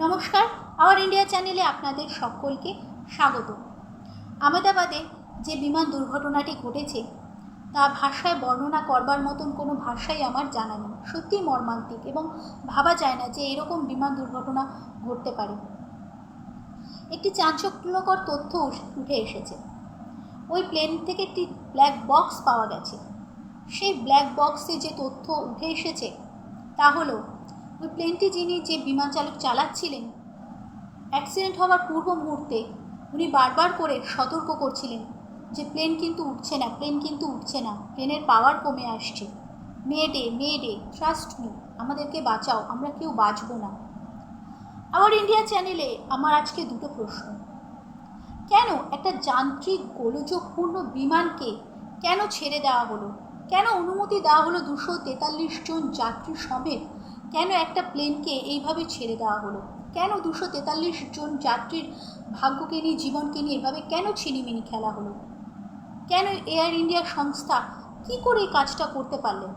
নমস্কার hour India চ্যানেলে আপনাদের সকলকে স্বাগত। আহমেদাবাদে যে বিমান দুর্ঘটনাটি ঘটেছে, তা ভাষায় বর্ণনা করবার মতন কোনো ভাষাই আমার জানা নেই। সত্যি মর্মান্তিক এবং ভাবা যায় না যে এরকম বিমান দুর্ঘটনা ঘটতে পারে। একটি চাঞ্চল্যকর তথ্য উঠে এসেছে। ওই প্লেন থেকে একটি ব্ল্যাক বক্স পাওয়া গেছে। সেই ব্ল্যাক বক্সে যে তথ্য উঠে এসেছে, তা হলো ওই প্লেনটি যিনি যে বিমান চালক চালাচ্ছিলেন অ্যাক্সিডেন্ট হওয়ার পূর্ব মুহূর্তে উনি বারবার করে সতর্ক করছিলেন যে প্লেন কিন্তু উঠছে না প্লেন কিন্তু উঠছে না প্লেনের পাওয়ার কমে আসছে। মেয়েডে মেয়েডে ট্রাস্ট মি আমাদেরকে বাঁচাও, আমরা কেউ বাঁচবো না। আবার ইন্ডিয়া চ্যানেলে আমার আজকে দুটো প্রশ্ন। কেন একটা যান্ত্রিক গোলযোগপূর্ণ বিমানকে কেন ছেড়ে দেওয়া হলো? কেন অনুমতি দেওয়া হলো দুশো তেতাল্লিশ জন যাত্রী সমেত কেন একটা প্লেনকে এইভাবে ছেড়ে দেওয়া হলো? কেন দুশো তেতাল্লিশ জন যাত্রীর ভাগ্যকে নিয়ে, জীবনকে নিয়ে এভাবে কেন ছিনিমিনি খেলা হলো? কেন এয়ার ইন্ডিয়া সংস্থা কি করে এই কাজটা করতে পারলেন?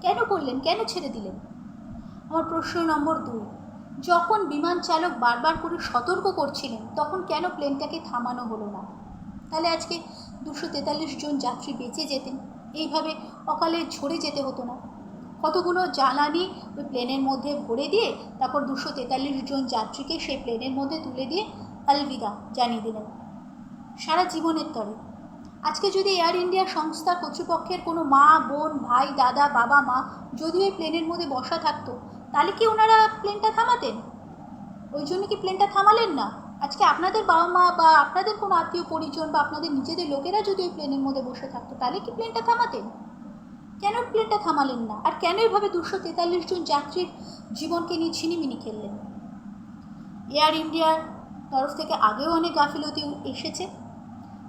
কেন করলেন? কেন ছেড়ে দিলেন? আমার প্রশ্ন নম্বর দুই, যখন বিমান চালক বারবার করে সতর্ক করছিলেন, তখন কেন প্লেনটাকে থামানো হলো না? তাহলে আজকে দুশো তেতাল্লিশ জন যাত্রী বেঁচে যেতেন, এইভাবে অকালে ঝরে যেতে হতো না। কতগুলো জ্বালানি ওই প্লেনের মধ্যে ভরে দিয়ে তারপর দুশো তেতাল্লিশ জন যাত্রীকে সেই প্লেনের মধ্যে তুলে দিয়ে আলবিদা জানিয়ে দিলেন। সারা জীবনের তরে। আজকে যদি এয়ার ইন্ডিয়া সংস্থা কর্তৃপক্ষের কোনো মা, বোন, ভাই, দাদা, বাবা, মা যদি ওই প্লেনের মধ্যে বসা থাকতো, তাহলে কি ওনারা প্লেনটা থামাতেন? ওই জন্য কি প্লেনটা থামালেন না? আজকে আপনাদের বাবা মা বা আপনাদের কোনো আত্মীয় পরিজন বা আপনাদের নিজেদের লোকেরা যদি ওই প্লেনের মধ্যে বসে থাকতো, তাহলে কি প্লেনটা থামাতেন? কেন প্লেনটা থামালেন না? আর কেন এভাবে দুশো তেতাল্লিশ জন যাত্রীর জীবনকে নিয়ে ছিনিমিনি খেললেন? এয়ার ইন্ডিয়ার তরফ থেকে আগেও অনেক গাফিলতি এসেছে।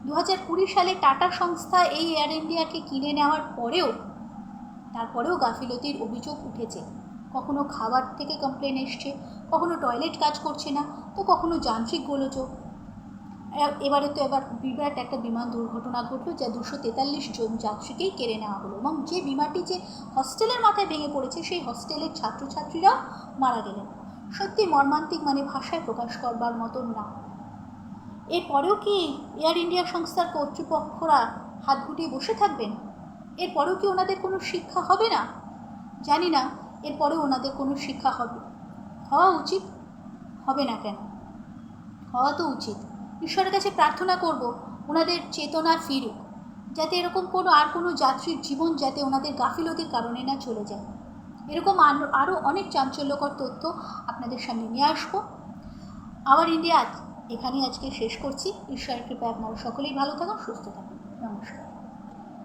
দু হাজার কুড়ি সালে টাটা সংস্থা এই এয়ার ইন্ডিয়াকে কিনে নেওয়ার পরেও, তারপরেও গাফিলতির অভিযোগ উঠেছে। কখনো খাবার থেকে কমপ্লেন এসছে, কখনো টয়লেট কাজ করছে না, তো কখনো যান্ত্রিক গোলযোগ এবারে তো এবার বিরাট একটা বিমান দুর্ঘটনা ঘটলো যা দুশো তেতাল্লিশ জন যাত্রীকেই কেড়ে নেওয়া হলো এবং যে বিমানটি যে হস্টেলের মাথায় ভেঙে পড়েছে, সেই হস্টেলের ছাত্রছাত্রীরাও মারা গেলেন। সত্যি মর্মান্তিক মানে ভাষায় প্রকাশ করবার মতন না। এরপরেও কি এয়ার ইন্ডিয়া সংস্থার কর্তৃপক্ষরা হাত গুটিয়ে বসে থাকবেন? এরপরেও কি ওনাদের কোনো শিক্ষা হবে না? জানি না, এরপরেও ওনাদের কোনো শিক্ষা হবে, হওয়া উচিত? হবে না কেন? হওয়া তো উচিত। ঈশ্বরের কাছে প্রার্থনা করব, ওনাদের চেতনা ফিরুক, যাতে এরকম কোনো আর কোনো যাত্রীর জীবন যাতে ওনাদের গাফিলতির কারণে না চলে যায়। এরকম আরও অনেক চাঞ্চল্যকর তথ্য আপনাদের সামনে নিয়ে আসব। আওয়ার ইন্ডিয়া আজ এখানেই আজকে শেষ করছি। ঈশ্বরের কৃপায় আপনারা সকলেই ভালো থাকুন, সুস্থ থাকুন। নমস্কার।